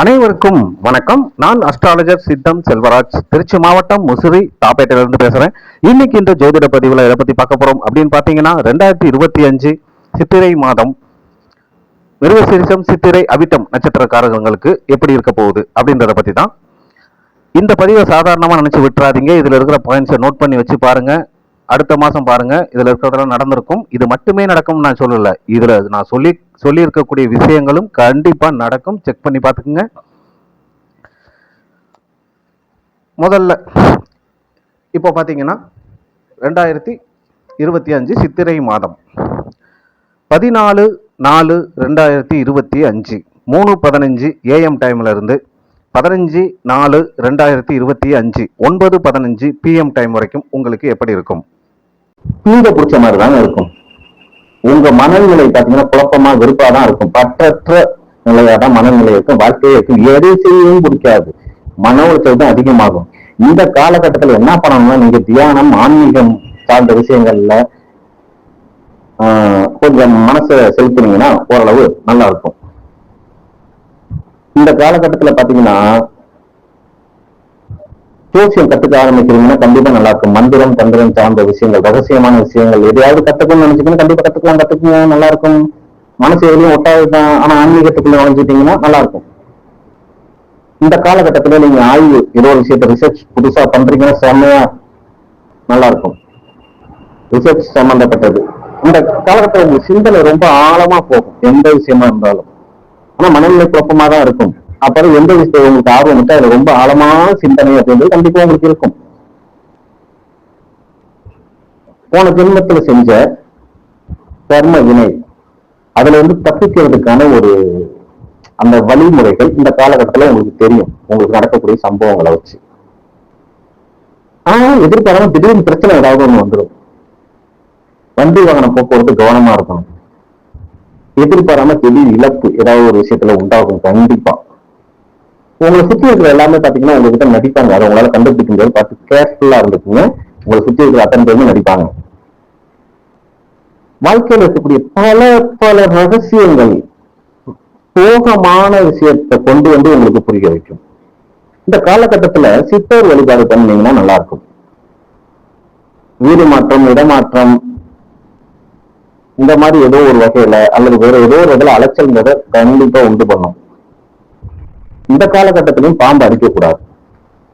அனைவருக்கும் வணக்கம். நான் அஸ்ட்ராலஜர் சித்தம் செல்வராஜ். திருச்சி மாவட்டம் முசிறி தாப்பேட்டையிலிருந்து பேசுறேன். இன்னைக்கு இந்த ஜோதிட பதிவுல எதை பத்தி பார்க்க போறோம் அப்படின்னு பாத்தீங்கன்னா ரெண்டாயிரத்தி இருபத்தி அஞ்சு சித்திரை மாதம் மிருகசீரிசம் சித்திரை அவிட்டம் நட்சத்திரக்காரங்களுக்கு எப்படி இருக்க போகுது அப்படின்றத பத்தி தான் இந்த பதிவை சாதாரணமாக நினச்சி விட்டுறாதீங்க. இதில் இருக்கிற பாயிண்ட்ஸை நோட் பண்ணி வச்சு பாருங்கள் அடுத்த மாதம் பாருங்க. இதில் இருக்கிறதெல்லாம் நடந்திருக்கும். இது மட்டுமே நடக்கும் நான் சொல்லலை. இதில் நான் சொல்லி சொல்லியிருக்கக்கூடிய விஷயங்களும் கண்டிப்பாக நடக்கும். செக் பண்ணி பார்த்துக்குங்க. முதல்ல இப்போ பார்த்தீங்கன்னா ரெண்டாயிரத்தி இருபத்தி அஞ்சு சித்திரை மாதம். பதினாலு நாலு ரெண்டாயிரத்தி இருபத்தி அஞ்சு. மூணு பதினஞ்சு ஏஎம் டைம்லேருந்து பதினஞ்சு நாலு ரெண்டாயிரத்தி இருபத்தி அஞ்சு. ஒன்பது பதினஞ்சு பிஎம் டைம் வரைக்கும் உங்களுக்கு எப்படி இருக்கும்? தீங்க பிடிச்ச மாதிரி தாங்க இருக்கும். உங்க மனநிலை பாத்தீங்கன்னா குழப்பமா வெறுப்பா தான் இருக்கும். பற்றற்ற நிலையா தான் மனநிலை இருக்கும். வாழ்க்கையே இருக்கும். எதை செய்யவும் பிடிக்காது. மன உளைச்சல் தான் அதிகமாகும். இந்த காலகட்டத்துல என்ன பண்ணணும்னா நீங்க தியானம் ஆன்மீகம் சார்ந்த விஷயங்கள்ல ஆஹ், கொஞ்சம் மனசை செலுத்துனீங்கன்னா ஓரளவு நல்லா இருக்கும். இந்த காலகட்டத்துல பாத்தீங்கன்னா ஜோசியம் கத்துக்க ஆரம்பிக்கிறீங்கன்னா கண்டிப்பா நல்லா இருக்கும் மந்திரம் தந்திரம் சார்ந்த விஷயங்கள் ரகசியமான விஷயங்கள். எதையாவது கத்துக்கணும்னு நினைச்சீங்கன்னா கண்டிப்பா கத்துக்கலாம் கத்துக்குங்க நல்லா இருக்கும் மனசு எதுலையும் ஒட்டாது தான் ஆனா ஆன்மீகத்துக்குள்ள நுழைஞ்சிட்டீங்கன்னா நல்லா இருக்கும் இந்த காலகட்டத்துல நீங்க ஆய்வு ஏதோ ஒரு விஷயத்த ரிசர்ச் புதுசா பண்றீங்கன்னா செம்மையா நல்லா இருக்கும் ரிசர்ச் சம்பந்தப்பட்டது. இந்த காலகட்டத்தில் உங்க சிந்தனை ரொம்ப ஆழமா போகும். எந்த விஷயமா இருந்தாலும். ஆனா மனநிலை குழப்பமா தான் இருக்கும். அப்புறம் எந்த விஷயம் உங்களுக்கு ஆர்வம் இருக்கோ அது ரொம்ப ஆழமான சிந்தனை அப்படின்றது கண்டிப்பா உங்களுக்கு இருக்கும். போன ஜென்மத்துல செஞ்ச கர்ம வினை அதுல வந்து தப்பிக்கிறதுக்கான ஒரு அந்த வழிமுறைகள் இந்த காலகட்டத்துல உங்களுக்கு தெரியும். உங்களுக்கு நடக்கக்கூடிய சம்பவங்களை வச்சு. ஆனா எதிர்பாராம திடீர்னு பிரச்சனை ஏதாவது ஒண்ணு வந்துடும் வண்டி வாகன போக்குவரத்து கவனமா இருக்கணும். எதிர்பாராம திடீர் இழப்பு ஏதாவது ஒரு விஷயத்துல உண்டாகும் கண்டிப்பா. உங்களை சுற்றி இருக்கிற எல்லாமே பாத்தீங்கன்னா உங்ககிட்ட நடிப்பாங்க. அதை உங்களால கண்டுபிடிக்க முடியாது. பார்த்து கேர்ஃபுல்லா இருந்துக்குங்க. உங்களை சுற்றி இருக்கிற அத்தனை பேருமே நடிப்பாங்க. வாழ்க்கையில் இருக்கக்கூடிய பல பல ரகசியங்கள் சோகமான விஷயத்தை கொண்டு வந்து உங்களுக்கு புரிய வைக்கும். இந்த காலகட்டத்துல சித்தர் வழிபாடு பண்ணீங்கன்னா நல்லா இருக்கும் வீடு மாற்றம் இடமாற்றம் இந்த மாதிரி ஏதோ ஒரு வகையில அல்லது வேற ஏதோ ஒரு இடத்துல அலைச்சல்ன்றதை கண்டிப்பா உண்டு பண்ணும். இந்த காலகட்டத்திலையும் பாம்பு அடிக்கக்கூடாது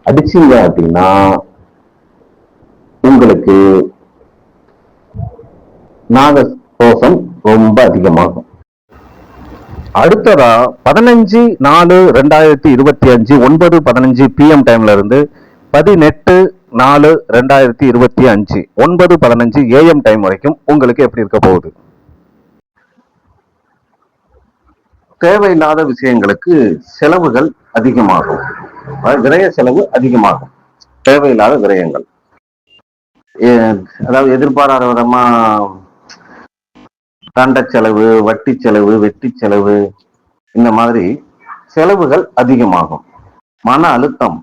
அடிச்சீங்க அப்படின்னா உங்களுக்கு நாக கோஷம் ரொம்ப அதிகமாகும். அடுத்ததா பதினஞ்சு நாலு ரெண்டாயிரத்தி இருபத்தி அஞ்சு ஒன்பது பதினஞ்சு பிஎம் டைம்ல இருந்து பதினெட்டு நாலு ரெண்டாயிரத்தி இருபத்தி அஞ்சு ஒன்பது பதினஞ்சு ஏஎம் டைம் வரைக்கும் உங்களுக்கு எப்படி இருக்க போகுது? தேவையில்லாத விஷயங்களுக்கு செலவுகள் அதிகமாகும். விரய செலவு அதிகமாகும். தேவையில்லாத விரயங்கள். அதாவது எதிர்பாராத விதமா தண்ட செலவு வட்டி செலவு வெட்டி செலவு இந்த மாதிரி செலவுகள் அதிகமாகும். மன அழுத்தம்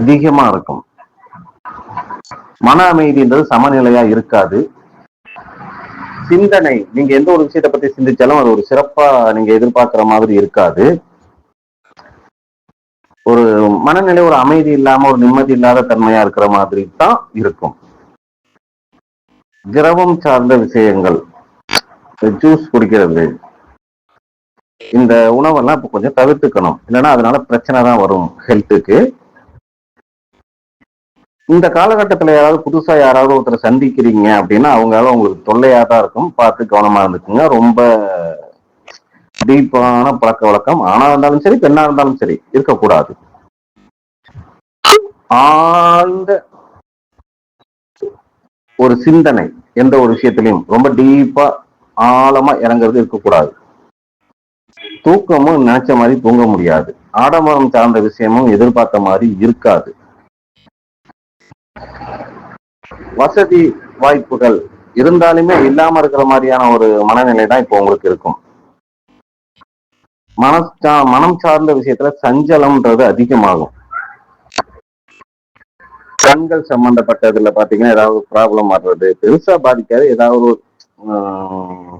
அதிகமா இருக்கும். மன அமைதின்றது சமநிலையா இருக்காது. சிந்தனை. நீங்க எந்த ஒரு விஷயத்தை பத்தி சிந்திச்சாலும் அது ஒரு சிறப்பா நீங்க எதிர்பார்க்கிற மாதிரி இருக்காது. ஒரு மனநிலை ஒரு அமைதி இல்லாம ஒரு நிம்மதி இல்லாத தன்மையா இருக்கிற மாதிரி தான் இருக்கும். திரவம் சார்ந்த விஷயங்கள். ஜூஸ் குடிக்கிறது. இந்த உணவெல்லாம் இப்ப கொஞ்சம் தவிர்த்துக்கணும். இல்லைன்னா அதனால பிரச்சனை தான் வரும் ஹெல்த்துக்கு இந்த காலகட்டத்துல யாராவது புதுசா யாராவது ஒருத்தரை சந்திக்கிறீங்க அப்படின்னா அவங்களால உங்களுக்கு தொல்லையா தான் இருக்கும். பார்த்து கவனமா இருந்துக்குங்க. ரொம்ப டீப்பான பழக்க வழக்கம். ஆணா இருந்தாலும் சரி பெண்ணா இருந்தாலும் சரி இருக்கக்கூடாது. ஆழ்ந்த ஒரு சிந்தனை எந்த ஒரு விஷயத்திலையும் ரொம்ப டீப்பா ஆழமா இறங்குறது இருக்கக்கூடாது. தூக்கமும் நினைச்ச மாதிரி தூங்க முடியாது. ஆடம்பரம் சார்ந்த விஷயமும் எதிர்பார்த்த மாதிரி இருக்காது. வசதி வாய்ப்புகள் இருந்தாலுமே இல்லாம இருக்கிற மாதிரியான ஒரு மனநிலை தான் இப்போ உங்களுக்கு இருக்கும். மனசா மனம் சார்ந்த விஷயத்துல சஞ்சலம்ன்றது அதிகமாகும். கண்கள் சம்பந்தப்பட்டதுல பாத்தீங்கன்னா ஏதாவது ப்ராப்ளம் வர்றது பெருசா பாதிக்காது ஏதாவது ஒரு ஆஹ்,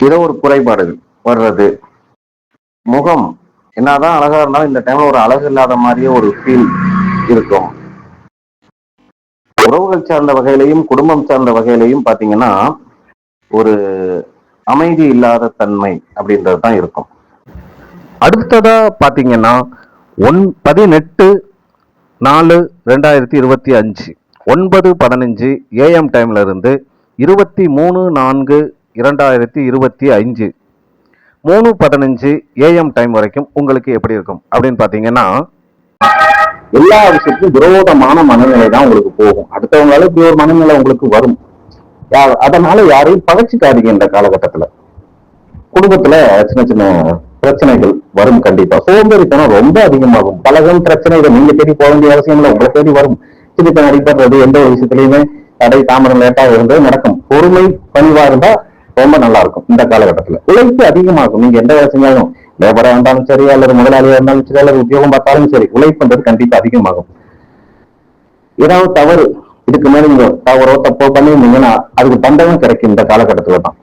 ஏதோ ஒரு குறைபாடு வர்றது. முகம் என்னதான் அழகா இருந்தாலும் இந்த டைம்ல ஒரு அழகு இல்லாத மாதிரியே ஒரு ஃபீல் இருக்கும். உறவுகள் சார்ந்த வகையிலையும் குடும்பம் சார்ந்த வகையிலையும் பாத்தீங்கன்னா ஒரு அமைதி இல்லாத தன்மை அப்படின்றது தான் இருக்கும். அடுத்ததா பாத்தீங்கன்னா ஒன் பதினெட்டு நாலு ரெண்டாயிரத்தி இருபத்தி அஞ்சு ஒன்பது பதினஞ்சு ஏஎம் டைம்ல இருந்து இருபத்தி மூணு நான்கு இரண்டாயிரத்தி இருபத்தி அஞ்சு மூணு பதினஞ்சு ஏஎம் டைம் வரைக்கும் உங்களுக்கு எப்படி இருக்கும் அப்படின்னு பார்த்தீங்கன்னா எல்லா விஷயத்துக்கும் விரோதமான மனநிலை தான் உங்களுக்கு போகும். அடுத்தவங்களால இப்படி ஒரு மனநிலை உங்களுக்கு வரும். யா- அதனால யாரையும் பகச்சிக்காதீங்க இந்த காலகட்டத்துல. குடும்பத்துல சின்ன சின்ன பிரச்சனைகள் வரும் கண்டிப்பா. சோம்பேறித்தனம் ரொம்ப அதிகமாகும். பலகம் பிரச்சனைகள் நீங்க தேடி போக வேண்டிய அவசியம் இல்லை. உங்களை தேடி வரும். சின்னத்தனம் அடிப்படுறது எந்த ஒரு விஷயத்திலையுமே தடை தாமதம் லேட்டா இருந்தது நடக்கும். பொறுமை பணிவா இருந்தா ரொம்ப நல்லா இருக்கும் இந்த காலகட்டத்துல. உழைப்பு அதிகமாகும். நீங்க எந்த வேலை செஞ்சாலும் லேபரா இருந்தாலும் சரி அல்லது முதலாளியா இருந்தாலும் சரி அல்லது உத்தியோகம் பார்த்தாலும் சரி உழைப்புன்றது கண்டிப்பா அதிகமாகும். ஏதாவது தவறு இதுக்கு மேல நீங்க தவறோ தப்போ பண்ணிருந்தீங்கன்னா அதுக்கு தண்டனை கிடைக்கும் இந்த காலகட்டத்துல தான்.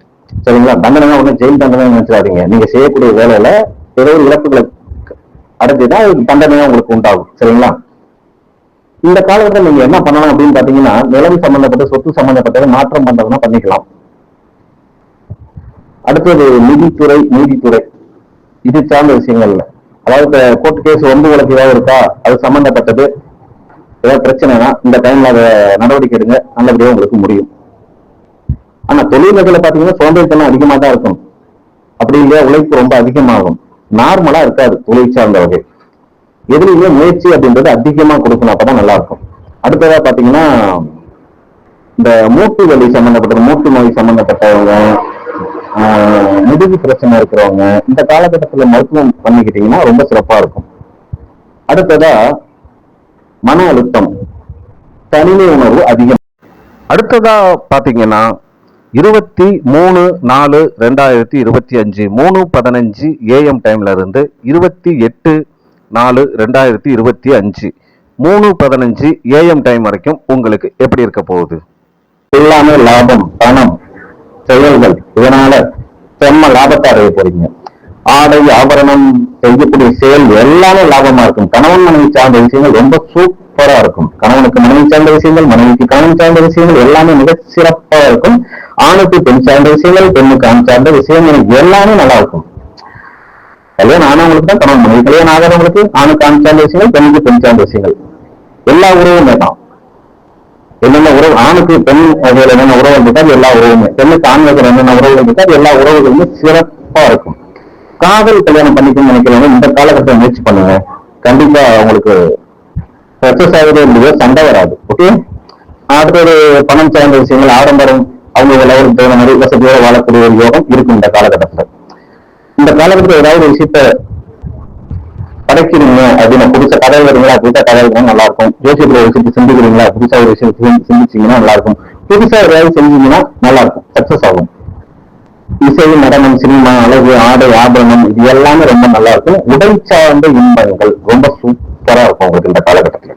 சரிங்களா? தண்டனை உடனே ஜெயில் தண்டனை நினைச்சிடாதீங்க. நீங்க செய்யக்கூடிய வேலையில ஏதோ ஒரு இழப்புகளை அடைஞ்சுதான் அதுக்கு தண்டனையா உங்களுக்கு உண்டாகும். சரிங்களா? இந்த காலகட்டத்தில் நீங்க என்ன பண்ணலாம் அப்படின்னு பாத்தீங்கன்னா நிலம் சம்பந்தப்பட்ட சொத்து சம்பந்தப்பட்டது மாற்றம் பண்றதுன்னா பண்ணிக்கலாம். அடுத்தது நிதித்துறை நீதித்துறை. இது சார்ந்த விஷயங்கள்ல அதாவது கோர்ட் கேஸ் ஒன்பது வழக்கு ஏதாவது இருக்கா? அது சம்பந்தப்பட்டது. ஏதாவது பிரச்சனைனா இந்த டைம்ல அதை நடவடிக்கை எடுங்க. நல்லபடியாக உங்களுக்கு முடியும். ஆனா தொழில்நுட்பத்துல பாத்தீங்கன்னா சுதந்திரத்தனம் அதிகமா தான் இருக்கும் அப்படி இல்லையா? உழைப்பு ரொம்ப அதிகமாகும். நார்மலா இருக்காது தொழில் சார்ந்த வகை எதுலையுமே முயற்சி அப்படின்றது அதிகமா கொடுக்கணும். அப்பதான் நல்லா இருக்கும் அடுத்ததா பாத்தீங்கன்னா இந்த மூட்டு வலி சம்பந்தப்பட்ட மூட்டு நோய் சம்பந்தப்பட்டவங்க முதுகு பிரச்சனை இருக்கிறவங்க இந்த காலகட்டத்துல மருத்துவம் பண்ணிக்கிட்டீங்கன்னா ரொம்ப சிறப்பா இருக்கும். அடுத்ததா மன அழுத்தம். தனிமை உணர்வு அதிகம். அடுத்ததா பார்த்தீங்கன்னா இருபத்தி மூணு நாலு ரெண்டாயிரத்தி இருபத்தி அஞ்சு மூணு பதினஞ்சு ஏஎம் டைம்ல இருந்து இருபத்தி எட்டு நாலு ரெண்டாயிரத்தி இருபத்தி அஞ்சு மூணு பதினஞ்சு ஏஎம் டைம் வரைக்கும் உங்களுக்கு எப்படி இருக்க போகுது? எல்லாமே லாபம் பணம். செயல்கள். இதனால செம்ம லாபத்தை அடைய போறீங்க. ஆடை ஆபரணம் செய்யக்கூடிய செயல் எல்லாமே லாபமா இருக்கும். கணவன் மனைவி சார்ந்த விஷயங்கள் ரொம்ப சூப்பரா இருக்கும். கணவனுக்கு மனைவி சார்ந்த விஷயங்கள் மனைவிக்கு கணவன் சார்ந்த விஷயங்கள் எல்லாமே மிக சிறப்பா இருக்கும். ஆணுக்கு பெண் சார்ந்த விஷயங்கள் பெண்ணுக்கு ஆண் சார்ந்த விஷயங்கள் எல்லாமே நல்லா இருக்கும். கல்யாணம் ஆனவங்களுக்கு தான் கணவன் மனைவி கல்யாணம் ஆகாதவங்களுக்கு ஆணுக்கு ஆண் சார்ந்த விஷயங்கள் பெண்ணுக்கு பெண் சார்ந்த விஷயங்கள். எல்லா உறவும் தான். என்னென்ன உறவு ஆணுக்கு பெண் வகையில் என்னென்ன உறவு இருக்கோ எல்லா உறவுமே. பெண்ணுக்கு ஆண் வகையில் என்னென்ன உறவு இருக்கோ எல்லா உறவுகளுமே சிறப்பா இருக்கும். காதல் கல்யாணம் பண்ணிக்கணும்னு நினைக்கிறவங்க இந்த காலகட்டத்தை முயற்சி பண்ணுங்க. கண்டிப்பா உங்களுக்கு சக்சஸ் ஆகுது இல்லையோ சண்டை வராது ஓகே அடுத்தது பணம் சார்ந்த விஷயங்கள் ஆடம்பரம் அவங்க லெவலுக்கு தகுந்த மாதிரி வசதியோட வாழக்கூடிய ஒரு யோகம் இருக்கும் இந்த காலகட்டத்தில். இந்த காலகட்டத்தில் ஏதாவது ஒரு விஷயத்த படைக்கிறீங்க அப்படின்னு புதுசா கதை வருங்களா? புதுசா கதை வருங்க நல்லா இருக்கும் ஜோசியத்துல ஒரு விஷயத்தை சிந்திக்கிறீங்களா? புதுசா ஒரு விஷயத்தை சிந்திச்சீங்கன்னா நல்லா இருக்கும் புதுசா ஏதாவது செஞ்சீங்கன்னா நல்லா இருக்கும் சக்சஸ் ஆகும். இசை நடனம் சினிமா அழகு ஆடை ஆபரணம் இது எல்லாமே ரொம்ப நல்லா இருக்கும் உடல் சார்ந்த இன்பங்கள் ரொம்ப சூப்பரா இருக்கும் உங்களுக்கு இந்த காலகட்டத்துல.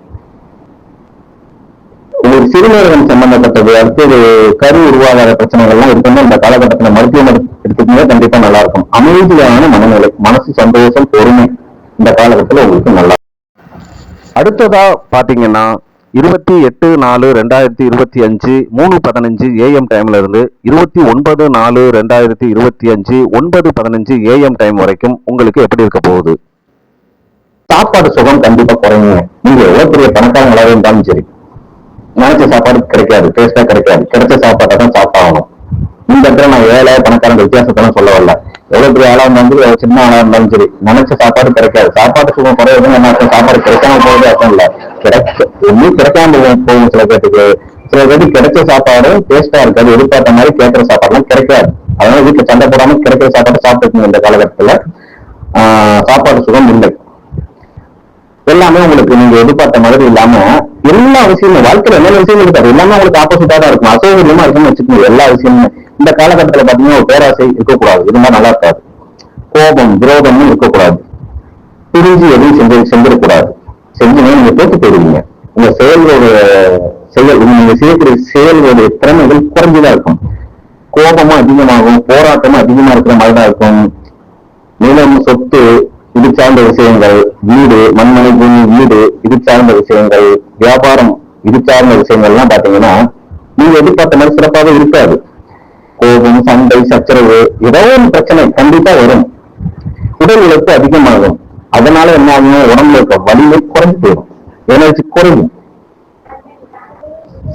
உங்களுக்கு சிறுநீரகம் சம்பந்தப்பட்டது அடுத்தது கரு உருவாகாத பிரச்சனைகள்லாம் இருக்குன்னா இந்த காலகட்டத்துல மருத்துவமனை எடுத்துக்கோங்க கண்டிப்பா நல்லா இருக்கும் அமைதியான மனநிலை மனசு சந்தோஷம் பொறுமை இந்த காலகட்டத்தில் உங்களுக்கு நல்லா அடுத்ததா பார்த்தீங்கன்னா இருபத்தி எட்டு நாலு ரெண்டாயிரத்தி இருபத்தி அஞ்சு மூணு பதினஞ்சு ஏஎம் டைம்ல இருந்து இருபத்தி ஒன்பது நாலு ரெண்டாயிரத்தி இருபத்தி அஞ்சு ஒன்பது பதினஞ்சு ஏஎம் டைம் வரைக்கும் உங்களுக்கு எப்படி இருக்க போகுது? சாப்பாடு சுகம் கண்டிப்பா குறையுங்க. நீங்க எவ்வளவு பெரிய பணக்காரங்களாக இருந்தாலும் சரி. நினைச்ச சாப்பாடு கிடைக்காது டேஸ்டா கிடைக்காது. கிடைச்ச சாப்பாட்டை தான் சாப்பிட்டாகணும். இந்த இடத்துல நான் ஏழை பணக்காரங்க வித்தியாசத்தெல்லாம் சொல்ல வரல. எவ்வளவு பெரிய ஆளா இருந்தாலும் சரி சின்ன ஆளா இருந்தாலும் சரி நினைச்ச சாப்பாடு கிடைக்காது. சாப்பாடு சுகம் குறையுதுன்னு என்ன சாப்பாடு கிடைக்காம போகுது அர்த்தம் இல்ல. கிடைக்க ஒன்னும் கிடைக்காம போகும் சில பேருக்கு சில பேருக்கு கிடைச்ச சாப்பாடு டேஸ்டா இருக்காது எதிர்பார்த்த மாதிரி கேட்கிற சாப்பாடுலாம் கிடைக்காது. அதனால வீட்டுல சண்டை போடாம கிடைக்கிற சாப்பாடு சாப்பிட்டு இந்த காலகட்டத்துல. ஆஹ் சாப்பாடு சுகம் இல்லை. எல்லாமே உங்களுக்கு நீங்க எதிர்பார்த்த மாதிரி இல்லாம எல்லா விஷயமும் வாழ்க்கையில என்னென்ன விஷயம் இருக்காது? எல்லாமே உங்களுக்கு ஆப்போசிட்டா தான் இருக்கும். அசௌகரியமா இருக்குன்னு வச்சுக்கோங்க. எல்லா விஷயமும். இந்த காலகட்டத்துல பாத்தீங்கன்னா ஒரு பேராசை இருக்கக்கூடாது. இது மாதிரி நல்லா இருக்காது. கோபம் விரோதமும் இருக்கக்கூடாது. பிரிஞ்சு எதுவும் செஞ்சு செஞ்சிடக்கூடாது. செஞ்சீங்கன்னா நீங்க தோத்து போயிருவீங்க உங்க செயல்களோட செயல் நீங்க செய்யக்கூடிய செயல்களுடைய திறமைகள் குறைஞ்சுதான் இருக்கும். கோபமும் அதிகமாகும் போராட்டமும் அதிகமா இருக்கிற மாதிரி தான் இருக்கும். நிலம் சொத்து இது சார்ந்த விஷயங்கள் வீடு மண்மனை பூமி வீடு இது சார்ந்த விஷயங்கள் வியாபாரம் இது சார்ந்த விஷயங்கள்லாம் பாத்தீங்கன்னா நீங்க எதிர்பார்த்த மாதிரி சிறப்பாக இருக்காது. கோபம் சண்டை சச்சரவு ஏதோ ஒரு பிரச்சனை கண்டிப்பா வரும். உடல் உழைப்பு அதிகமாகும். அதனால என்ன ஆகும் உடம்புல இருக்க வலிமை குறைஞ்சு போயிடும். எனர்ஜி குறையும்.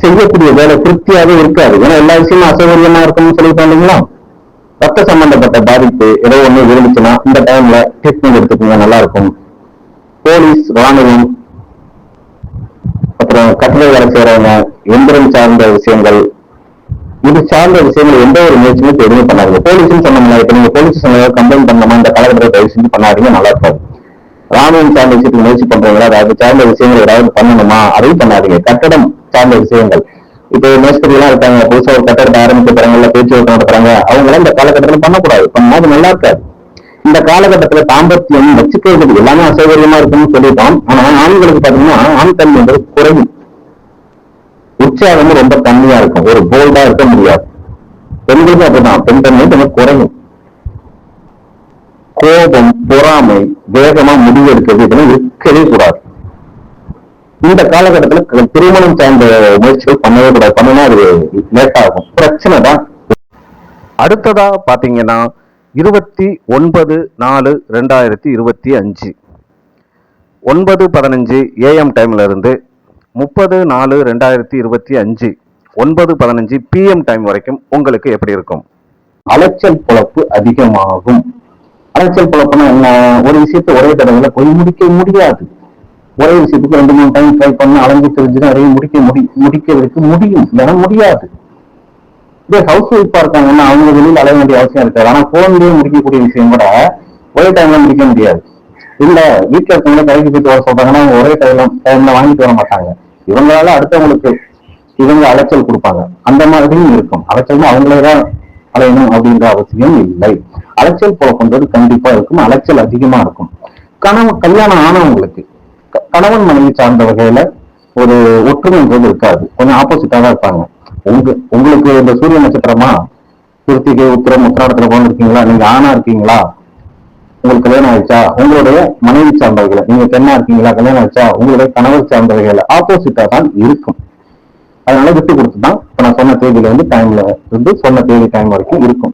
செய்யக்கூடிய வேலை திருப்தியாவே இருக்காது. ஏன்னா எல்லா விஷயமும் அசௌகரியமா இருக்கும்னு சொல்லிட்டோம் இல்லைங்களா? ரத்த சம்பந்தப்பட்ட பாதிப்பு ஏதோ ஒண்ணு விழுந்துச்சுன்னா இந்த டைம்ல ட்ரீட்மெண்ட் எடுத்துக்கோங்க நல்லா இருக்கும் போலீஸ் ராணுவம் அப்புறம் கட்டளை வேலை செய்யறவங்க எந்திரம் சார்ந்த விஷயங்கள் இது சார்ந்த விஷயங்கள் எந்த ஒரு முயற்சியுமே எதுவுமே பண்ணாதீங்க. போலீஸ்னு சொன்னோம்ல இப்ப நீங்க போலீஸ் சொன்னதாக கம்ப்ளைண்ட் பண்ணாம இந்த காலகட்டத்தை தயவு செஞ்சு பண்ணாதீங்க நல்லா இருக்காது ராணுவம் சார்ந்த விஷயத்துக்கு முயற்சி பண்றீங்களா அது சார்ந்த விஷயங்கள் ஏதாவது பண்ணணுமா? அதையும் பண்ணாதீங்க. கட்டடம் சார்ந்த விஷயங்கள். இப்போ மேஸ்திரி எல்லாம் இருக்காங்க புதுசா ஒரு கட்டடத்தை ஆரம்பிக்க போறாங்கல்ல பேச்சுவார்த்தை நடத்துறாங்க அவங்க எல்லாம் இந்த காலகட்டத்துல பண்ணக்கூடாது. பண்ணா அது நல்லா இருக்காது. இந்த காலகட்டத்துல தாம்பத்தியம் வச்சுக்கிறது எல்லாமே அசௌகரியமா இருக்கும்னு சொல்லிட்டோம். ஆனா ஆண்களுக்கு பாத்தீங்கன்னா ஆண் தன்மை என்பது குறையும். உற்சாகம் ரொம்ப கம்மியா இருக்கும். ஒரு போல்டா இருக்க முடியாது. பெண்களுக்கு அப்படிதான் பெண் தன்மை கொஞ்சம் குறையும். கோபம் பொறாமை வேகமா முடிவு எடுக்கிறது இதெல்லாம் இருக்கவே கூடாது. இந்த காலகட்டத்துல திருமணம் சார்ந்த முயற்சிகள் பண்ணவே கூடாது. பண்ணினா அது லேட் ஆகும். பிரச்சனை தான். அடுத்ததா பாத்தீங்கன்னா இருபத்தி ஒன்பது நாலு ரெண்டாயிரத்தி இருபத்தி அஞ்சு. ஒன்பது பதினஞ்சு ஏஎம் டைம்ல இருந்து முப்பது நாலு ரெண்டாயிரத்தி இருபத்தி அஞ்சு ஒன்பது பதினஞ்சு பிஎம் டைம் வரைக்கும் உங்களுக்கு எப்படி இருக்கும்? அலைச்சல் பொழப்பு அதிகமாகும். அலைச்சல் பொழப்புனா என்ன? ஒரு விஷயத்தை ஒரே தடவையில போய் முடிக்க முடியாது. ஒரே விஷயத்துக்கு ரெண்டு மூணு டைம் ட்ரை பண்ண அலைஞ்சு தெரிஞ்சுன்னா அதையும் முடிக்க முடி முடிக்கிறதுக்கு முடியும். ஏன்னா முடியாது. இதே ஹவுஸ் ஒய்ஃபா இருக்காங்கன்னா அவங்க வெளியில் அலைய வேண்டிய அவசியம் இருக்காது. ஆனா போன்லயே முடிக்கக்கூடிய விஷயம் கூட ஒரே டைம்ல முடிக்க முடியாது. இல்ல வீட்டுல இருக்கவங்க கடைக்கு போயிட்டு வர சொல்றாங்கன்னா அவங்க ஒரே டைம்ல டைம்ல வாங்கிட்டு வர மாட்டாங்க. இவங்களால அடுத்தவங்களுக்கு இவங்க அலைச்சல் கொடுப்பாங்க. அந்த மாதிரியும் இருக்கும். அலைச்சல்னா அவங்களே தான் அலையணும் அப்படின்ற அவசியம் இல்லை. அலைச்சல் போலப்பண்றது கண்டிப்பா இருக்கும். அலைச்சல் அதிகமா இருக்கும். கணவன் கல்யாணம் ஆனவங்களுக்கு க- கணவன் மனைவி சார்ந்த வகையில ஒரு ஒற்றுமைன்றது இருக்காது. கொஞ்சம் ஆப்போசிட்டா தான் இருப்பாங்க. உங்க உங்களுக்கு இந்த சூரிய நட்சத்திரமா கிருத்திகை உத்திரம் உத்திராடத்துல பிறந்திருக்கீங்களா? நீங்க ஆணா இருக்கீங்களா? உங்களுக்கு கல்யாணம் ஆயிடுச்சா? உங்களுடைய மனைவி சார்ந்தவர்களை. நீங்க பெண்ணா இருக்கீங்களா? கல்யாணம் ஆயிடுச்சா? உங்களுடைய கணவர் சார்ந்தவர்களை ஆப்போசிட்டா தான் இருக்கும். அதனால விட்டு கொடுத்து தான் இப்ப நான் சொன்ன தேதியில வந்து டைம்ல இருந்து சொன்ன தேதி டைம் வரைக்கும் இருக்கும்.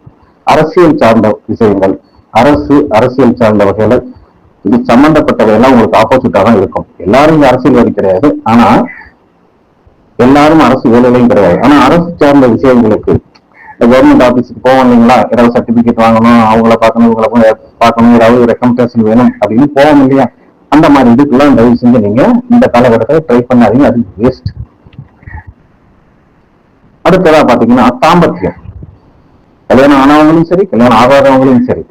அரசியல் சார்ந்த விஷயங்கள் அரசு அரசியல் சார்ந்த வகையில இது சம்பந்தப்பட்டவையெல்லாம் உங்களுக்கு ஆப்போசிட்டா தான் இருக்கும். எல்லாரும் இங்க அரசியல்வாதி கிடையாது. ஆனா எல்லாரும் அரசு வேலையிலையும் கிடையாது. ஆனா அரசு சார்ந்த விஷயங்களுக்கு கவர்மெண்ட் ஆபீஸ்க்கு போவோம் இல்லைங்களா? ஏதாவது சர்டிபிகேட் வாங்கணும் அவங்கள பார்க்கணும் இவங்கள போய் பார்க்கணும் ஏதாவது ரெக்கமெண்டேஷன் வேணும் அப்படின்னு போவோம் இல்லையா? அந்த மாதிரி இதுக்கெல்லாம் தயவு செஞ்சு நீங்க இந்த காலகட்டத்தில் ட்ரை பண்ணாதீங்க அது வேஸ்ட் அடுத்ததா பாத்தீங்கன்னா தாம்பத்தியம். கல்யாணம் ஆனவங்களும் சரி கல்யாணம் ஆகாதவங்களும் சரி.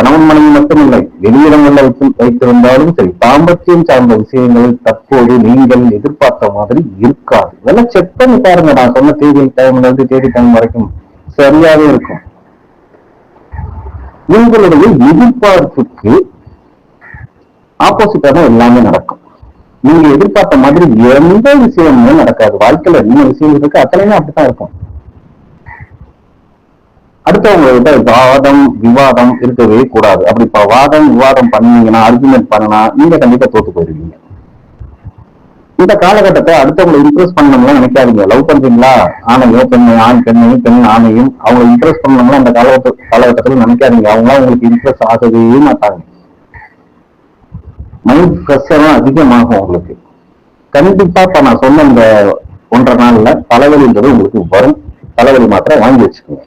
கணவன் மனைவி மட்டுமில்லை வெளியிடங்கள்ல வைத்து வைத்திருந்தாலும் சரி தாம்பத்தியம் சார்ந்த விஷயங்கள் தற்போது நீங்கள் எதிர்பார்த்த மாதிரி இருக்காது. இதெல்லாம் செக் பண்ணி பாருங்க. நான் சொன்ன தேதி டைம்ல இருந்து தேதி டைம் வரைக்கும் சரியாவே இருக்கும். உங்களுடைய எதிர்பார்ப்புக்கு ஆப்போசிட்டா தான் எல்லாமே நடக்கும். நீங்க எதிர்பார்த்த மாதிரி எந்த விஷயமுமே நடக்காது. வாழ்க்கையில என்ன விஷயம் இருக்கு அத்தனையுமே அப்படித்தான் இருக்கும். அடுத்தவங்க கிட்ட வாதம் விவாதம் இருக்கவே கூடாது. அப்படி இப்ப வாதம் விவாதம் பண்ணீங்கன்னா ஆர்குமெண்ட் பண்ணனா நீங்க கண்டிப்பா தோத்து போயிருவீங்க. இந்த காலகட்டத்தை அடுத்தவங்களை இம்ப்ரெஸ் பண்ணணும்லாம் நினைக்காதீங்க. லவ் பண்றீங்களா? ஆணையோ பெண்ணை ஆண் பெண்ணையும் பெண் ஆணையும் அவங்க இம்ப்ரெஸ் பண்ணணும்லாம் அந்த காலகட்ட காலகட்டத்தில் நினைக்காதீங்க. அவங்களாம் உங்களுக்கு இம்ப்ரெஸ் ஆகவே மாட்டாங்க. மைண்ட் ப்ரெஷரும் அதிகமாகும் உங்களுக்கு. கண்டிப்பா இப்ப நான் சொன்ன இந்த ஒன்றரை நாள்ல தலைவலின்றது உங்களுக்கு வரும். தலைவலி மாத்திரம் வாங்கி வச்சுக்கோங்க.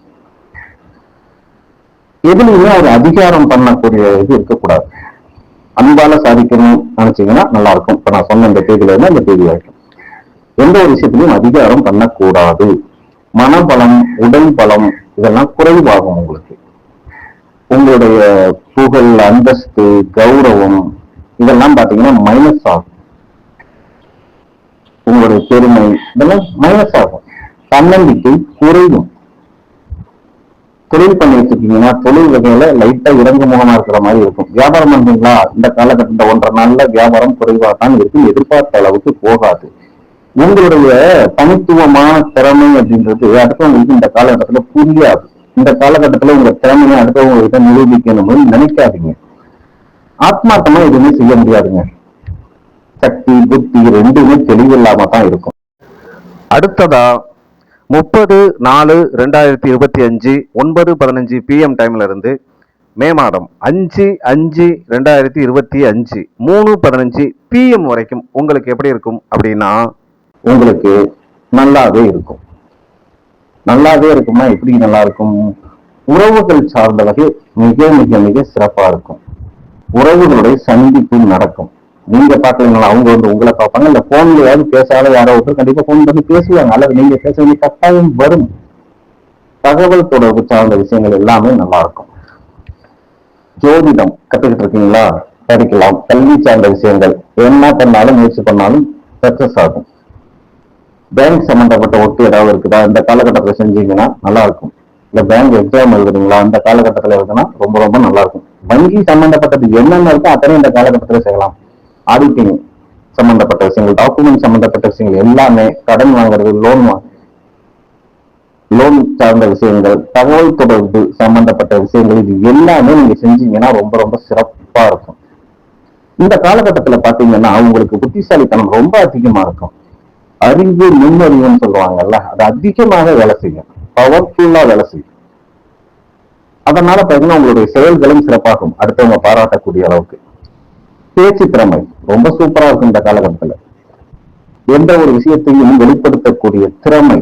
எதுலையுமே ஒரு அதிகாரம் பண்ணக்கூடிய இது இருக்கக்கூடாது. அன்பால சாதிக்கணும் நினைச்சீங்கன்னா நல்லா இருக்கும் இப்ப நான் சொன்ன இந்த தேதியில இருந்து அந்த தேதி வரைக்கும். எந்த ஒரு விஷயத்திலையும் அதிகாரம் பண்ணக்கூடாது. மனபலம் உடல் பலம் இதெல்லாம் குறைவாகும் உங்களுக்கு. உங்களுடைய புகழ் அந்தஸ்து கௌரவம் இதெல்லாம் பாத்தீங்கன்னா மைனஸ் ஆகும். உங்களுடைய பெருமை இதெல்லாம் மைனஸ் ஆகும். தன்னம்பிக்கை குறையும். தொழில் பண்ணிட்டு இருக்கீங்கன்னா தொழில் வகையில லைட்டா இறங்கு முகமா இருக்கிற மாதிரி இருக்கும். வியாபாரம் பண்றீங்களா? இந்த காலகட்டத்தில் ஒன்றரை நாள்ல வியாபாரம் குறைவா தான் இருக்கும் எதிர்பார்த்த அளவுக்கு போகாது. உங்களுடைய தனித்துவமான திறமை அப்படின்றது அடுத்தவங்களுக்கு இந்த காலகட்டத்துல புரியாது. இந்த காலகட்டத்துல உங்க திறமையை அடுத்தவங்க கிட்ட நிரூபிக்கணும்னு நினைக்காதீங்க. ஆத்மார்த்தமா எதுவுமே செய்ய முடியாதுங்க. சக்தி புத்தி ரெண்டுமே தெளிவில்லாம தான் இருக்கும். அடுத்ததா முப்பது நாலு ரெண்டாயிரத்தி இருபத்தி அஞ்சு ஒன்பது பதினஞ்சு பிஎம் டைம்ல இருந்து மே மாதம் அஞ்சு அஞ்சு ரெண்டாயிரத்தி இருபத்தி அஞ்சு மூணு பதினஞ்சு பிஎம் வரைக்கும் உங்களுக்கு எப்படி இருக்கும் அப்படின்னா உங்களுக்கு நல்லாவே இருக்கும். நல்லாவே இருக்கும்னா எப்படி நல்லா இருக்கும்? உறவுகள் சார்ந்த வகை மிக மிக மிக சிறப்பா இருக்கும். உறவுகளுடைய சந்திப்பு நடக்கும். நீங்க பாக்கலீங்களா அவங்க வந்து உங்களை பார்ப்பாங்க. இல்ல போன்லயாவது பேசாத யாரோ ஒருத்தர் கண்டிப்பா போன் பண்ணி பேசுவாங்க. அல்லது நீங்க பேச வேண்டிய கட்டாயம் வரும். தகவல் தொடர்பு சார்ந்த விஷயங்கள் எல்லாமே நல்லா இருக்கும். ஜோதிடம் கத்துக்கிட்டு இருக்கீங்களா? படிக்கலாம். கல்வி சார்ந்த விஷயங்கள். என்ன பண்ணாலும் முயற்சி பண்ணாலும் சக்சஸ் ஆகும். பேங்க் சம்பந்தப்பட்ட ஒட்டு ஏதாவது இருக்குதா? இந்த காலகட்டத்தில் செஞ்சீங்கன்னா நல்லா இருக்கும். இல்ல பேங்க் எக்ஸாம் எழுதுறீங்களா? அந்த காலகட்டத்தில் எழுதுனா ரொம்ப ரொம்ப நல்லா இருக்கும். வங்கி சம்பந்தப்பட்டது என்னென்ன இருக்கோ அத்தனை இந்த காலகட்டத்தில் செய்யலாம். ஆடிட்டிங் சம்பந்தப்பட்ட விஷயங்கள் டாக்குமெண்ட் சம்பந்தப்பட்ட விஷயங்கள் எல்லாமே கடன் வாங்குறது லோன் லோன் சார்ந்த விஷயங்கள் தகவல் தொடர்பு சம்பந்தப்பட்ட விஷயங்கள் இது எல்லாமே நீங்க செஞ்சீங்கன்னா ரொம்ப ரொம்ப சிறப்பா இருக்கும். இந்த காலகட்டத்துல பாத்தீங்கன்னா உங்களுக்கு புத்திசாலித்தனம் ரொம்ப அதிகமா இருக்கும். அறிவு நுண்ணறிவுன்னு சொல்லுவாங்கல்ல அது அதிகமாக வேலை செய்யும். பவர்ஃபுல்லா வேலை செய்யும். அதனால பாத்தீங்கன்னா உங்களுடைய செயல்களும் சிறப்பாகும். அடுத்தவங்க பாராட்டக்கூடிய அளவுக்கு. பேச்சு திறமை. ரொம்ப சூப்பரா இருக்கும் இந்த காலகட்டத்துல. எந்த ஒரு விஷயத்தையும் வெளிப்படுத்தக்கூடிய திறமை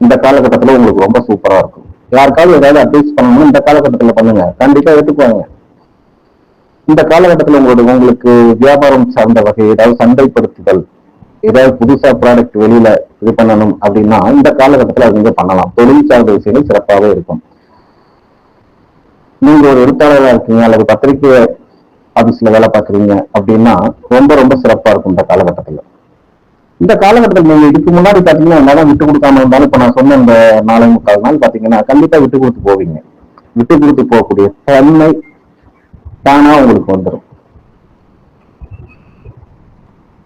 இந்த காலகட்டத்துல உங்களுக்கு ரொம்ப சூப்பரா இருக்கும். யாருக்காவது ஏதாவது அட்வைஸ் பண்ணணும் இந்த காலகட்டத்துல பண்ணுங்க. கண்டிப்பா எடுத்துக்கோங்க இந்த காலகட்டத்துல உங்களுடைய உங்களுக்கு வியாபாரம் சார்ந்த வகை ஏதாவது சந்தைப்படுத்துதல் ஏதாவது புதுசா ப்ராடக்ட் வெளியில இது பண்ணணும் அப்படின்னா இந்த காலகட்டத்துல அது நீங்க பண்ணலாம். தொழில் சார்ந்த விஷயங்கள் சிறப்பாகவே இருக்கும். நீங்க ஒரு எழுத்தாளராக இருக்கீங்க அல்லது பத்திரிகை ஆபீஸ்ல வேலை பார்க்குறீங்க அப்படின்னா ரொம்ப ரொம்ப சிறப்பா இருக்கும் இந்த காலகட்டத்துல. இந்த காலகட்டத்தில் நீங்க இதுக்கு முன்னாடி பாத்தீங்கன்னா என்னதான் விட்டு கொடுக்காம இருந்தாலும் இப்ப நான் சொன்ன இந்த நாளை முக்கால் நாள் பாத்தீங்கன்னா கண்டிப்பா விட்டு கொடுத்து போவீங்க. விட்டு கொடுத்து போகக்கூடிய தன்மை தானா உங்களுக்கு வந்துடும்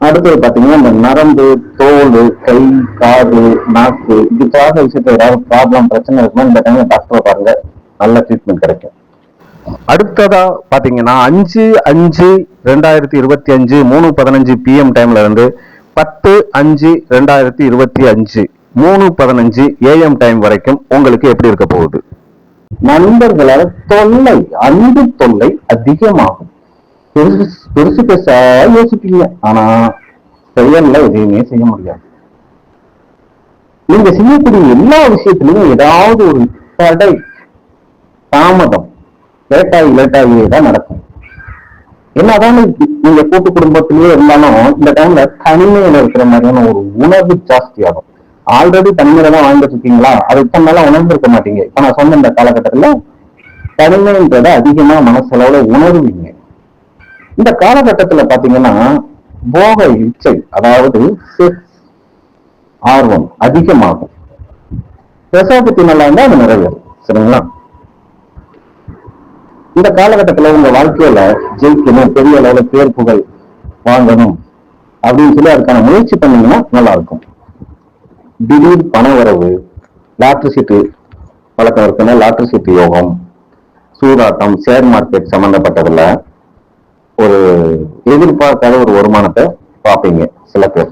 அடுத்தது பாத்தீங்கன்னா இந்த நரம்பு தோல் கை காது நாக்கு இது சார்ந்த விஷயத்துல ஏதாவது ப்ராப்ளம் பிரச்சனை இருக்குன்னா இந்த டைம்ல டாக்டரை பாருங்க. நல்ல ட்ரீட்மெண்ட் கிடைக்கும். அடுத்ததா பாத்தீங்கன்னா அஞ்சு அஞ்சு ரெண்டாயிரத்தி இருபத்தி அஞ்சு மூணு பதினஞ்சு பிஎம் டைம்ல இருந்து பத்து அஞ்சு ரெண்டாயிரத்தி இருபத்தி அஞ்சு மூணு பதினஞ்சு ஏஎம் டைம் வரைக்கும் உங்களுக்கு எப்படி இருக்க போகுது? நண்பர்களால் தொல்லை அன்பு தொல்லை அதிகமாகும். பெருசு பெருசு பெருசா யோசிப்பீங்க. ஆனா செயல்ல எதையுமே செய்ய முடியாது. நீங்க செய்யக்கூடிய எல்லா விஷயத்திலையும் ஏதாவது ஒரு தடை தாமதம் லேட்டாகி லேட்டாகியே தான் நடக்கும். என்னதான் நீ- நீங்க கூட்டு குடும்பத்திலேயே இருந்தாலும் இந்த டைம்ல தனிமையில இருக்கிற மாதிரியான ஒரு உணர்வு ஜாஸ்தி ஆகும். ஆல்ரெடி தனிமையில தான் வாழ்ந்துட்டு இருக்கீங்களா? அதை தன்னால உணர்ந்திருக்க மாட்டீங்க. இப்ப நான் சொன்ன இந்த காலகட்டத்துல தனிமைன்றத அதிகமா மனசளவுல உணர்வீங்க. இந்த காலகட்டத்துல பாத்தீங்கன்னா போக இச்சை அதாவது ஆர்வம் அதிகமாகும். பிரசவத்தி நல்லா இருந்தா அது நிறைவேறும். சரிங்களா? இந்த காலகட்டத்துல உங்க வாழ்க்கையில ஜெயிக்கணும் பெரிய அளவுல பேர் புகழ் வாங்கணும் அப்படின்னு சொல்லி அதுக்கான முயற்சி பண்ணீங்கன்னா நல்லா இருக்கும் திடீர் பண வரவு லாட்டரி சீட்டு பழக்கம் இருக்குன்னா லாட்டரி சீட்டு யோகம் சூதாட்டம் ஷேர் மார்க்கெட் சம்பந்தப்பட்டதுல ஒரு எதிர்பார்க்காத ஒரு வருமானத்தை பார்ப்பீங்க சில பேர்.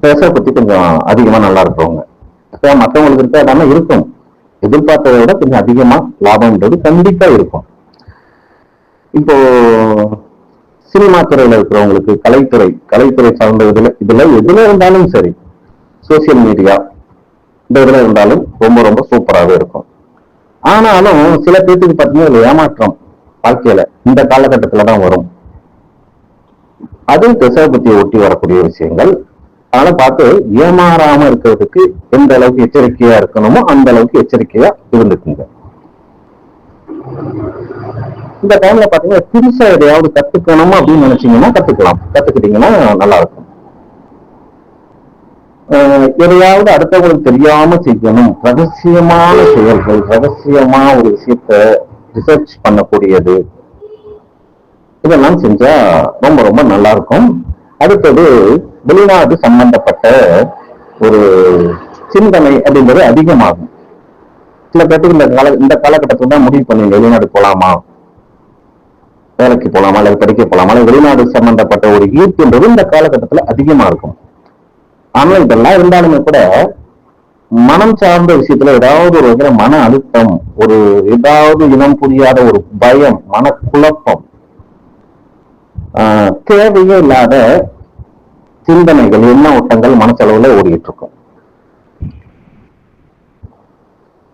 பேச பத்தி கொஞ்சம் அதிகமா நல்லா இருக்கிறவங்க. மற்றவங்களுக்கு இருக்க இருக்கும். எதிர்பார்த்ததை விட கொஞ்சம் அதிகமா லாபம்ன்றது கண்டிப்பா இருக்கும். இப்போ சினிமா துறையில இருக்கிறவங்களுக்கு கலைத்துறை கலைத்துறை சார்ந்த இதுல இதுல எதுல இருந்தாலும் சரி சோசியல் மீடியா இந்த இதுல இருந்தாலும் ரொம்ப ரொம்ப சூப்பராகவே இருக்கும். ஆனாலும் சில பேர்த்துக்கு பார்த்தீங்கன்னா ஏமாற்றம் வாழ்க்கையில இந்த காலகட்டத்துல தான் வரும். அது பத்தி ஒட்டி வரக்கூடிய விஷயங்கள். அதனால பார்த்து ஏமாறாம இருக்கிறதுக்கு எந்த அளவுக்கு எச்சரிக்கையா இருக்கணுமோ அந்த அளவுக்கு எச்சரிக்கையா இருந்துக்குங்க. இந்த டைம்ல பாத்தீங்கன்னா புதுசா எதையாவது கத்துக்கணும் அப்படின்னு நினைச்சீங்கன்னா கத்துக்கலாம். கத்துக்கிட்டீங்கன்னா நல்லா இருக்கும். எதையாவது அடுத்தவங்களுக்கு தெரியாம செய்யணும். ரகசியமான செயல்கள் ரகசியமா ஒரு விஷயத்த ரிசர்ச் பண்ணக்கூடியது. இதெல்லாம் செஞ்சா ரொம்ப ரொம்ப நல்லா இருக்கும். அடுத்தது வெளிநாடு சம்பந்தப்பட்ட ஒரு சிந்தனை அப்படிங்கிறது அதிகமாகும். சில பேருக்கு இந்த கால இந்த காலகட்டத்தில் தான் முடிவு பண்ணி வெளிநாடு போலாமா? வேலைக்கு போலாமா? அல்லது படிக்க போலாமா? அல்லது வெளிநாடு சம்பந்தப்பட்ட ஒரு ஈர்ப்புன்றது இந்த காலகட்டத்துல அதிகமா இருக்கும். ஆனா இதெல்லாம் இருந்தாலுமே கூட மனம் சார்ந்த விஷயத்துல ஏதாவது ஒரு வகையில மன அழுத்தம் ஒரு ஏதாவது இனம் புரியாத ஒரு பயம் மனக்குழப்பம் ஆஹ் தேவையே இல்லாத சிந்தனைகள் எண்ண ஓட்டங்கள் மனசளவுல ஓடிட்டு இருக்கும்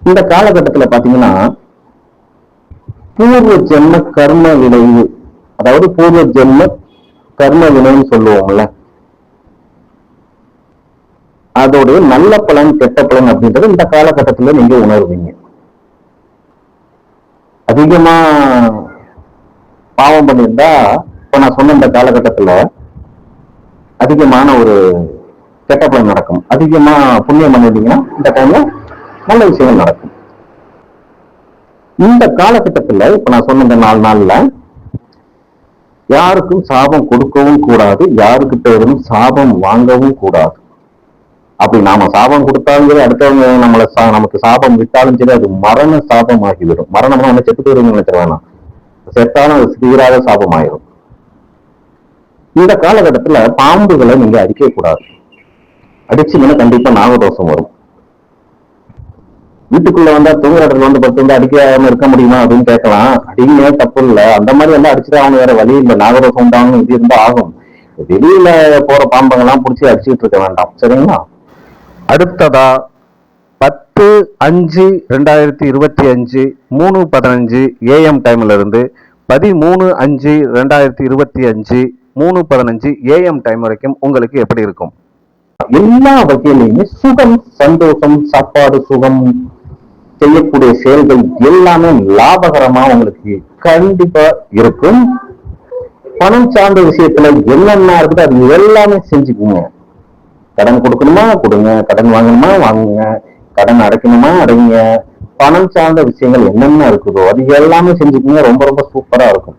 இந்த காலகட்டத்துல பாத்தீங்கன்னா பூர்வ ஜென்ம கர்ம விளைவு அதாவது பூர்வ ஜென்ம கர்ம வினைன்னு சொல்லுவோம்ல அதோடைய நல்ல பலன் கெட்ட பலன் அப்படின்றது இந்த காலகட்டத்துல நீங்க உணர்வீங்க. அதிகமா பாவம் பண்ணியிருந்தா இப்ப நான் சொன்ன இந்த காலகட்டத்துல அதிகமான ஒரு கெட்ட பலன் நடக்கும். அதிகமா புண்ணியம் பண்ணிட்டீங்கன்னா இந்த டைம்ல நல்ல விஷயங்கள் நடக்கும். இந்த காலகட்டத்துல இப்ப நான் சொன்ன இந்த நாலு நாள்ல யாருக்கும் சாபம் கொடுக்கவும் கூடாது யாருக்கிட்ட இருந்தும் சாபம் வாங்கவும் கூடாது. அப்படி நாம சாபம் கொடுத்தாலும் சரி அடுத்தவங்க நம்மள சா- நமக்கு சாபம் விட்டாலும் சரி அது மரண சாபம் ஆகிவிடும் மரணம்னா என்ன? செத்து போயிருவீங்க நினைச்சிருவேன் வேணாம். செத்தாலும் அது சீராக சாபம் ஆயிரும் இந்த காலகட்டத்துல பாம்புகளை நீங்க அடிக்க கூடாது. அடிச்சீங்கன்னா கண்டிப்பா நாகதோஷம் வரும். வீட்டுக்குள்ள வந்தா தூங்குற இடத்துல வந்து பத்து வந்து அடிக்காம இருக்க முடியுமா அப்படின்னு கேட்கலாம். அடிங்க தப்பு இல்ல. அந்த மாதிரி எல்லாம் அடிச்சுட்டு அவங்க வேற வழி இல்லை. நாகதோஷம் உண்டாகணும் இது இருந்தா ஆகும் வெளியில போற பாம்பங்கெல்லாம் புடிச்சு அடிச்சுட்டு இருக்க வேண்டாம். சரிங்களா? அடுத்ததா பத்து அஞ்சு ரெண்டாயிரத்தி இருபத்தி அஞ்சு மூணு பதினஞ்சு ஏஎம் டைம்ல இருந்து பதிமூணு அஞ்சு ரெண்டாயிரத்தி இருபத்தி அஞ்சு மூணு பதினஞ்சு ஏஎம் டைம் வரைக்கும் உங்களுக்கு எப்படி இருக்கும்? எல்லா வகையிலுமே சுகம் சந்தோஷம் சாப்பாடு சுகம் செய்யக்கூடிய செயல்கள் எல்லாமே லாபகரமா உங்களுக்கு கண்டிப்பா இருக்கும். பணம் சார்ந்த விஷயத்துல என்னென்ன இருக்குதோ அது எல்லாமே செஞ்சுக்குங்க. கடன் கொடுக்கணுமா? கொடுங்க. கடன் வாங்கணுமா? வாங்குங்க. கடன் அடைக்கணுமா? அடைங்க. பணம் சார்ந்த விஷயங்கள் என்னென்ன இருக்குதோ அது எல்லாமே செஞ்சுக்குங்க. ரொம்ப ரொம்ப சூப்பரா இருக்கும்.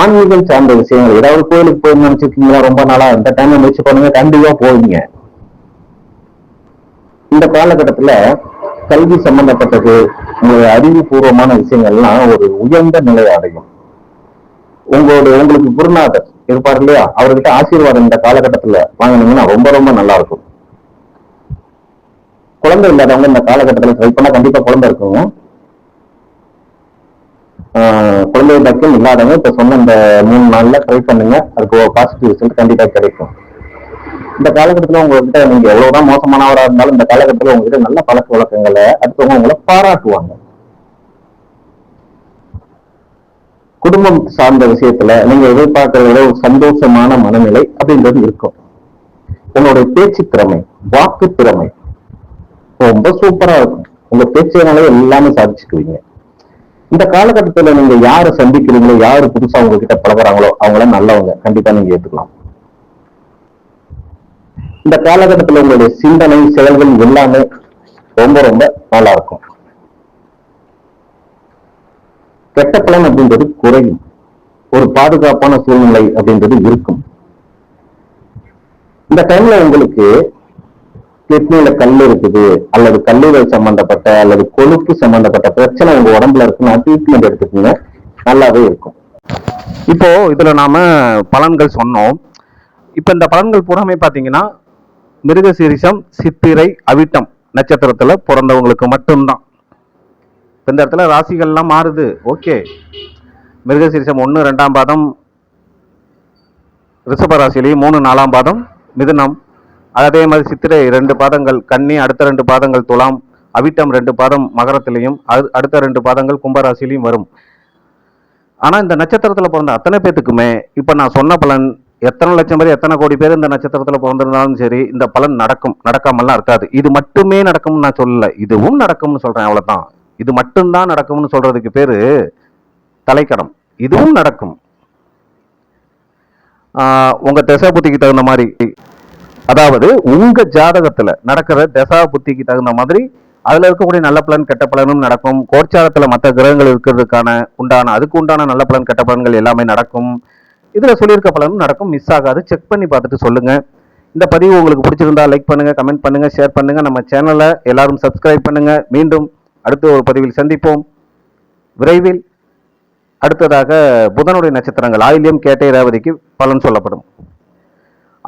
ஆன்மீகம் சார்ந்த விஷயங்கள். ஏதாவது கோயிலுக்கு போய் நினைச்சிருக்கீங்களா? ரொம்ப நாளா இந்த டைம்ல முயற்சி பண்ணுங்க. கண்டிப்பா போவீங்க. இந்த காலகட்டத்துல கல்வி சம்பந்தப்பட்டது உங்களுடைய அறிவுபூர்வமான விஷயங்கள்லாம் ஒரு உயர்ந்த நிலை அடையும். உங்களோட உங்களுக்கு குருநாதர் இருப்பார் இல்லையா? அவர்கிட்ட ஆசீர்வாதம் இந்த காலகட்டத்துல வாங்கினீங்கன்னா ரொம்ப ரொம்ப நல்லா இருக்கும். குழந்தை இல்லாதவங்க இந்த காலகட்டத்துல ட்ரை பண்ணா கண்டிப்பா குழந்தை இருக்குங்க குழந்தை பாக்கியம் இல்லாதவங்க இப்ப சொன்ன இந்த மூணு நாள்ல ட்ரை பண்ணுங்க. அதுக்கு ஒரு பாசிட்டிவ் ரிசல்ட் கண்டிப்பா கிடைக்கும். இந்த காலகட்டத்துல உங்ககிட்ட நீங்க எவ்வளவுதான் மோசமானவரா இருந்தாலும் இந்த காலகட்டத்துல உங்ககிட்ட நல்ல பழக்க வழக்கங்களை அடுத்தவங்க உங்களை பாராட்டுவாங்க. குடும்பம் சார்ந்த விஷயத்துல நீங்க எதிர்பார்க்கிற ஒரு சந்தோஷமான மனநிலை அப்படின்றது இருக்கும். உங்களுடைய பேச்சு திறமை வாக்கு திறமை ரொம்ப சூப்பரா இருக்கும். உங்க பேச்சினாலே எல்லாமே சாதிச்சுக்குவீங்க. இந்த காலகட்டத்துல நீங்க யாரை சந்திக்கிறீங்களோ யாரு புதுசா உங்ககிட்ட பழகுறாங்களோ அவங்கள நல்லவங்க. கண்டிப்பா நீங்க ஏத்துக்கலாம். இந்த காலகட்டத்துல உங்களுடைய சிந்தனை செயல்கள் எல்லாமே ரொம்ப ரொம்ப நல்லா இருக்கும். கெட்ட பலன் அப்படின்றது குறையும். ஒரு பாதுகாப்பான சூழ்நிலை அப்படின்றது இருக்கும். இந்த டைம்ல உங்களுக்கு கிட்னில கல் இருக்குது அல்லது கல்லீரல் சம்பந்தப்பட்ட அல்லது கொழுப்பு சம்பந்தப்பட்ட பிரச்சனை உங்க உடம்புல இருக்குன்னா ட்ரீட்மெண்ட் எடுத்துக்கோங்க. நல்லாவே இருக்கும். இப்போ இதுல நாம பலன்கள் சொன்னோம். இப்போ இந்த பலன்கள் பூராமே பார்த்தீங்கன்னா மிருகசீரிசம் சித்திரை அவிட்டம் நட்சத்திரத்துல பிறந்தவங்களுக்கு மட்டும்தான். இந்த இடத்துல ராசிகள்லாம் மாறுது. ஓகே. மிருகசீரிசம் ஒன்று ரெண்டாம் பாதம் ரிஷப ராசிலையும் மூணு நாலாம் பாதம் மிதுனம். அதே மாதிரி சித்திரை ரெண்டு பாதங்கள் கன்னி அடுத்த ரெண்டு பாதங்கள் துலாம் அவிட்டம் ரெண்டு பாதம் மகரத்திலையும் அது- அடுத்த ரெண்டு பாதங்கள் கும்பராசிலையும் வரும். ஆனால் இந்த நட்சத்திரத்தில் பிறந்த அத்தனை பேத்துக்குமே இப்போ நான் சொன்ன பலன் எத்தனை லட்சம் பேர் எத்தனை கோடி பேர் இந்த நட்சத்திரத்தில் பிறந்திருந்தாலும் சரி இந்த பலன் நடக்கும் நடக்காமலாம் இருக்காது. இது மட்டுமே நடக்கும்னு நான் சொல்லலை. இதுவும் நடக்கும்னு சொல்கிறேன் அவ்வளோதான் இது மட்டும்தான் நடக்கும்னு சொல்கிறதுக்கு பேர் தலைக்கடம். இதுவும் நடக்கும். உங்கள் திசை புத்திக்கு தகுந்த மாதிரி அதாவது உங்க ஜாதகத்துல நடக்கிற தசா புத்திக்கு தகுந்த மாதிரி அதுல இருக்கக்கூடிய நல்ல பலன் கெட்ட பலனும் நடக்கும். கோச்சாரத்துல மற்ற கிரகங்கள் இருக்கிறதுக்கான உண்டான அதுக்கு உண்டான நல்ல பலன் கெட்ட பலன்கள் எல்லாமே நடக்கும். இதுல சொல்லியிருக்க பலனும் நடக்கும். மிஸ் ஆகாது. செக் பண்ணி பார்த்துட்டு சொல்லுங்க. இந்த பதிவு உங்களுக்கு பிடிச்சிருந்தா லைக் பண்ணுங்க கமெண்ட் பண்ணுங்க ஷேர் பண்ணுங்க. நம்ம சேனலை எல்லாரும் சப்ஸ்கிரைப் பண்ணுங்க. மீண்டும் அடுத்த ஒரு பதிவில் சந்திப்போம். விரைவில் அடுத்ததாக புதனுடைய நட்சத்திரங்கள் ஆயில்யம் கேட்டை ரேவதிக்கு பலன் சொல்லப்படும்.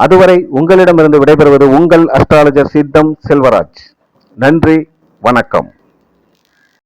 அதுவரை உங்களிடமிருந்து விடைபெறுவது உங்கள் அஸ்ட்ராலஜர் சித்தம் செல்வராஜ். நன்றி வணக்கம்.